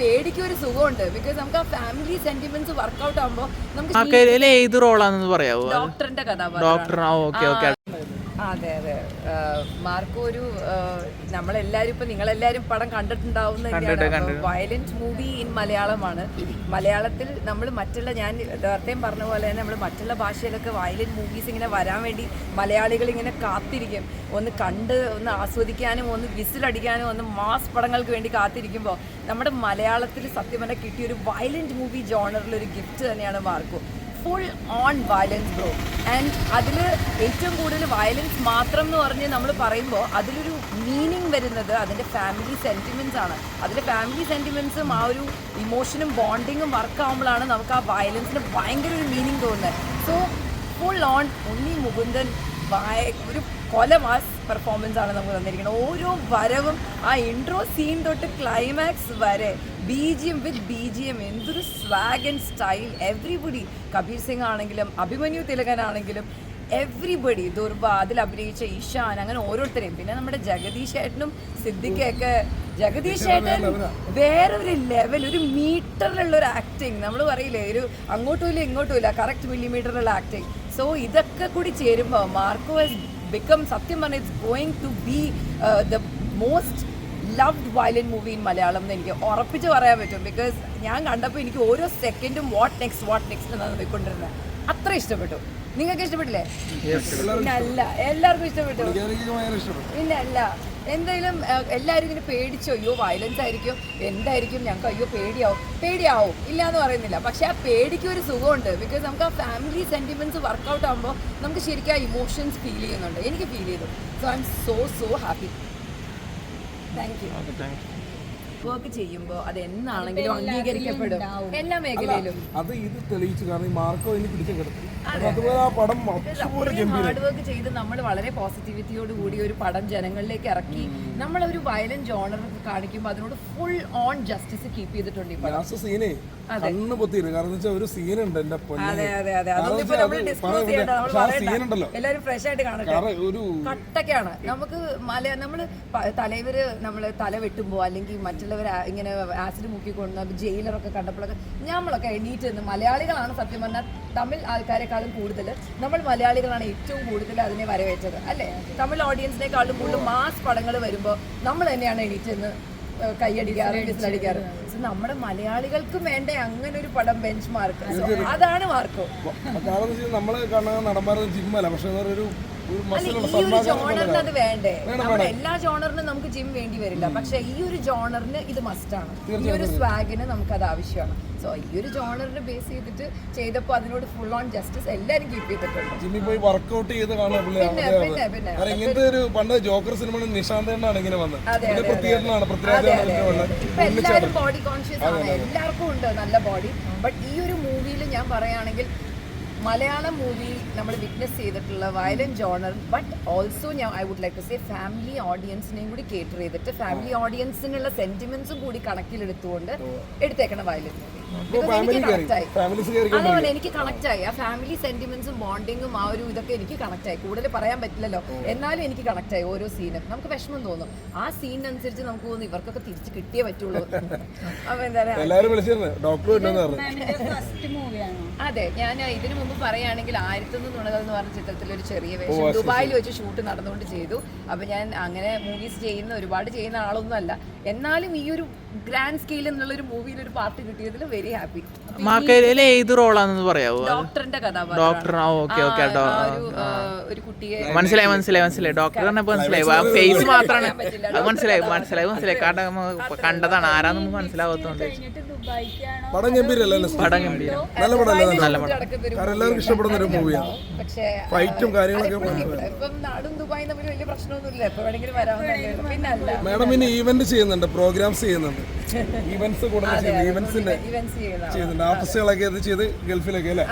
പേടിക്ക് ഒരു സുഖമുണ്ട്. ബിക്കോസ് നമുക്ക് ആ ഫാമിലി സെന്റിമെന്റ്സ് വർക്ക്ഔട്ട് ആകുമ്പോൾ നമുക്ക് ഏത് റോളാണെന്ന് പറയാമോ ഡോക്ടറിന്റെ കഥാപാത്രം ഡോക്ടർ ആ ഓക്കെ ഓക്കെ. അതെ അതെ. മാർക്കോ ഒരു നമ്മളെല്ലാരും ഇപ്പൊ നിങ്ങളെല്ലാരും പടം കണ്ടിട്ടുണ്ടാവുന്ന വയലന്റ് മൂവി ഇൻ മലയാളമാണ്. മലയാളത്തിൽ നമ്മൾ മറ്റുള്ള ഞാൻ നേരത്തെയും പറഞ്ഞ പോലെ തന്നെ നമ്മൾ മറ്റുള്ള ഭാഷയിലൊക്കെ വയലന്റ് മൂവീസ് ഇങ്ങനെ വരാൻ വേണ്ടി മലയാളികൾ ഇങ്ങനെ കാത്തിരിക്കും. ഒന്ന് കണ്ട് ഒന്ന് ആസ്വദിക്കാനും ഒന്ന് വിസിലടിക്കാനും ഒന്ന് മാസ് പടങ്ങൾക്ക് വേണ്ടി കാത്തിരിക്കുമ്പോൾ നമ്മുടെ മലയാളത്തിൽ സത്യം പറഞ്ഞാൽ കിട്ടിയ ഒരു വയലന്റ് മൂവി ജോണറിൽ ഒരു ഗിഫ്റ്റ് തന്നെയാണ് Marco. Full on violence bro and അതിൽ ഏറ്റവും കൂടുതൽ വയലൻസ് മാത്രം എന്ന് പറഞ്ഞ് നമ്മൾ പറയുമ്പോൾ അതിലൊരു മീനിങ് വരുന്നത് അതിന്റെ ഫാമിലി സെന്റിമെന്റ്സ് ആണ്. അതിന്റെ ഫാമിലി സെന്റിമെന്റ്സും ആ ഒരു ഇമോഷനും ബോണ്ടിങ്ങും വർക്ക് ആകുമ്പോഴാണ് നമുക്ക് ആ വയലൻസിന് ഭയങ്കര ഒരു മീനിങ് തോന്നുന്നത് so full on Unni Mukundan ഒരു കൊല മാസ് പെർഫോമൻസ് ആണ് നമുക്ക് തന്നിരിക്കുന്നത്. ഓരോ വരവും ആ ഇൻട്രോ സീൻ തൊട്ട് ക്ലൈമാക്സ് വരെ B G M with B G M എന്തൊരു swag and style everybody Kabir Singh ആണെങ്കിലും അഭിമന്യു തിലകനാണെങ്കിലും എവ്രിബഡി ദുർബ അതിൽ അഭിനയിച്ച ഇഷാൻ അങ്ങനെ ഓരോരുത്തരെയും. പിന്നെ നമ്മുടെ ജഗദീഷ് ഏട്ടനും സിദ്ദിഖയൊക്കെ. ജഗദീഷ് ഏട്ടൻ വേറൊരു ലെവൽ ഒരു മീറ്ററിലുള്ള ഒരു ആക്ടിങ് നമ്മൾ പറയില്ലേ ഒരു അങ്ങോട്ടും ഇല്ല ഇങ്ങോട്ടും ഇല്ല കറക്റ്റ് മില്ലിമീറ്ററിലുള്ള ആക്ടിങ് സോ ഇതൊക്കെ കൂടി ചേരുമ്പോൾ മാർക്കോ ഹസ് ബിക്കം സത്യം പറഞ്ഞാൽ it's going to be the most loved violent movie in Malayalam എന്ന് എനിക്ക് ഉറപ്പിച്ച് പറയാൻ പറ്റും. ബിക്കോസ് ഞാൻ കണ്ടപ്പോൾ എനിക്ക് ഓരോ സെക്കൻഡും വാട്ട് നെക്സ്റ്റ് വാട്ട് നെക്സ്റ്റ് എന്നാണ് പോയിക്കൊണ്ടിരുന്നത്. അത്ര ഇഷ്ടപ്പെട്ടു. നിങ്ങൾക്ക് ഇഷ്ടപ്പെട്ടില്ലേ? അല്ല എല്ലാവർക്കും ഇഷ്ടപ്പെട്ടു. എനിക്ക് ഭയങ്കര ഇഷ്ടപ്പെട്ടു. പിന്നെ അല്ല എന്തായാലും എല്ലാവരും ഇങ്ങനെ പേടിച്ചോ? അയ്യോ വയലൻസ് ആയിരിക്കും. എന്തായിരിക്കും? ഞങ്ങൾക്ക് അയ്യോ പേടിയാവും. പേടിയാവും. ഇല്ല എന്ന് പറയുന്നില്ല. പക്ഷെ ആ പേടിക്ക് ഒരു സുഖമുണ്ട്. ബിക്കോസ് നമുക്ക് ആ ഫാമിലി സെന്റിമെന്റ്സ് വർക്ക്ഔട്ട് ആകുമ്പോൾ നമുക്ക് ശരിക്കും ആ ഇമോഷൻസ് ഫീൽ ചെയ്യുന്നുണ്ട്. എനിക്ക് ഫീൽ ചെയ്തു. So I'm so so happy thank you Work ചെയ്യുമ്പോൾ അത് എന്നാണെങ്കിലും അംഗീകരിക്കപ്പെടും. എല്ലാ മേഖലയിലും. അത് ഇത് തെളിയിച്ചു കാരണം മാർക്കോ ഇനി പിടിച്ചു കിടക്കും. അതുപോലെ ആ പടം അതുപോലെ ഗംഭീരം ഹാർഡ് വർക്ക് ചെയ്ത് നമ്മൾ വളരെ പോസിറ്റിവിറ്റിയോട് കൂടി ഒരു പടം ജനങ്ങളിലേക്ക് ഇറക്കി നമ്മൾ ഒരു വയലന്റ് ജോണർ കാണിക്കുമ്പോൾ അതിനോട് ഫുൾ ഓൺ ജസ്റ്റിസ് കീപ്പ് ചെയ്തിട്ടുണ്ട് ാണ് കണ്ണ് പൊത്തിയിരുന്നു. കാരണം വെച്ചാൽ ഒരു ഉണ്ട് എന്റെ സീനുണ്ടല്ലോ. എല്ലാവരും ഫ്രഷ് ആയിട്ട് കാണട്ടെ. ഒരു നമുക്ക് മല നമ്മൾ തലവര് നമ്മൾ തല വെട്ടുമ്പോ അല്ലെങ്കിൽ മറ്റുള്ളവർ ഇങ്ങനെ ആസിഡ് മുക്കിക്കൊണ്ട് ജയിലറൊക്കെ കണ്ടപ്പോഴൊക്കെ നമ്മളൊക്കെ എണീറ്റ് നിന്ന് മലയാളികളാണ് സത്യം പറഞ്ഞാൽ തമിഴ് ആൾക്കാരെക്കാളും കൂടുതൽ. നമ്മൾ മലയാളികളാണ് ഏറ്റവും കൂടുതൽ അതിനെ വരവേറ്റത് അല്ലേ? തമിഴ് ഓഡിയൻസിനേക്കാളും കൂടുതൽ മാസ് പടങ്ങൾ വരുമ്പോൾ നമ്മൾ തന്നെയാണ് എണീറ്റ് നിന്ന് കൈയടിക്കാറ് വിസിലടിക്കാറ്. നമ്മുടെ മലയാളികൾക്കും വേണ്ട അങ്ങനെ ഒരു പടം ബെഞ്ച് മാർക്ക് അതാണ് മാർക്കോ. നമ്മൾ കാണുന്ന നടന്മാരുടെ ജിമ്മല്ല പക്ഷെ ഒരു ഈ ഒരു ജോണറിന് അത് വേണ്ടേ? നമ്മുടെ എല്ലാ ജോണറിനും നമുക്ക് ജിം വേണ്ടി വരില്ല. പക്ഷെ ഈ ഒരു ജോണറിന് ഇത് മസ്റ്റ് ആണ്. ഈ ഒരു സ്വാഗിന് നമുക്ക് അത് ആവശ്യമാണ്. സോ ഈ ഒരു ജോണറിനെ ബേസ് ചെയ്തിട്ട് ചെയ്തപ്പോൾ അതിനോട് ഫുൾ ഓൺ ജസ്റ്റിസ് എല്ലാരും കീപ്പ് ചെയ്തിട്ടുണ്ട്. ജിമ്മിൽ പോയി വർക്കൗട്ട് ചെയ്ത് ഇങ്ങനത്തെ ഒരു പണ്ട് ജോക്കർ സിനിമ നിശാന്തനാണ് ഇങ്ങനെ വന്നത്. ഇപ്പൊ എല്ലാവരും ബോഡി കോൺഷ്യസ് ആണ്. എല്ലാവർക്കും ഉണ്ട് നല്ല ബോഡി ബട്ട് ഈ ഒരു മൂവിയിൽ ഞാൻ പറയുകയാണെങ്കിൽ മലയാളം മൂവി നമ്മൾ വിറ്റ്നസ് ചെയ്തിട്ടുള്ള വയലന്റ് ജോണർ ബട്ട് ഓൾസോ ഞാൻ I would like to say family ഓഡിയൻസിനെയും കൂടി കേറ്റർ ചെയ്തിട്ട് ഫാമിലി ഓഡിയൻസിനുള്ള സെന്റിമെന്റ്സും കൂടി കണക്കിലെടുത്തുകൊണ്ട് എടുത്തേക്കണം വയലന്റ് അതുപോലെ എനിക്ക് കണക്ട് ആയി. ആ ഫാമിലി സെന്റിമെന്റ്സും ബോണ്ടിങ്ങും ആ ഒരു ഇതൊക്കെ എനിക്ക് കണക്ട് ആയി. കൂടുതൽ പറയാൻ പറ്റില്ലല്ലോ. എന്നാലും എനിക്ക് കണക്ട് ആയി ഓരോ സീനും നമുക്ക് വിഷമം തോന്നും. ആ സീനിനനുസരിച്ച് നമുക്ക് തോന്നുന്നു ഇവർക്കൊക്കെ തിരിച്ച് കിട്ടിയേ പറ്റുള്ളൂ. അപ്പൊ എന്താ പറയാ? എല്ലാവരും വിളിച്ചിരുന്നു. ഡോക്ടർ ഉണ്ടെന്ന് പറഞ്ഞു. അതെ ഞാൻ ഇതിനു മുമ്പ് പറയുകയാണെങ്കിൽ ആയിരത്തൊന്ന് നുണകൾ എന്ന് പറഞ്ഞ ചിത്രത്തിൽ ഒരു ചെറിയ വേഷം ദുബായിൽ വെച്ച് ഷൂട്ട് നടന്നുകൊണ്ട് ചെയ്തു. അപ്പൊ ഞാൻ അങ്ങനെ മൂവീസ് ചെയ്യുന്ന ഒരുപാട് ചെയ്യുന്ന ആളൊന്നും അല്ല. എന്നാലും ഈ ഒരു ഗ്രാൻഡ് സ്കെയിൽ എന്നുള്ള ഒരു മൂവിയിൽ ഒരു പാർട്ട് കിട്ടിയതിൽ വെരി ഹാപ്പി മാർക്കതിൽ ഏത് റോളാണെന്ന് പറയാവോ? ഡോക്ടറിന്റെ കഥാപാത്രം. ഡോക്ടർ ആ ഓക്കെ ഓക്കെ ഒരു, ഒരു കുട്ടിയെ മനസ്സിലായി മനസ്സിലായി മനസ്സിലായി. പറഞ്ഞപ്പോ മനസ്സിലായി. ഫേസ് മാത്രമാണ് അത് മനസ്സിലായി മനസ്സിലായി മനസ്സിലായി. കാരണം കണ്ടതാണ്. ആരാന്ന് മനസ്സിലാവാത്തോണ്ട് പടം ഗംഭീരല്ലേ പടം ഗംഭീരം. നല്ല പടം നല്ല കാരണം എല്ലാവർക്കും ഇഷ്ടപ്പെടുന്ന ഒരു മൂവിയാണ് പക്ഷേ ഫൈറ്റും കാര്യങ്ങളൊക്കെ ഇപ്പം നാടും ദുബായും തമ്മിൽ വലിയ പ്രശ്നമൊന്നുമില്ല. എപ്പോ വേണമെങ്കിലും വരാവുന്നതല്ലേ. ഉള്ളൂ. പിന്നെ അല്ല മാഡം പിന്നെ ഈവന്റ് ചെയ്യുന്നുണ്ട്. പ്രോഗ്രാംസ് ചെയ്യുന്നുണ്ട് ഈവന്റ്സ് കൂടുതൽ ഈവന്റ്സിന്റെ ചെയ്യുന്നുണ്ട്. ആർട്ടിസ്റ്റുകളൊക്കെ ഇത് ചെയ്ത് ഗൾഫിലൊക്കെ അല്ലേ?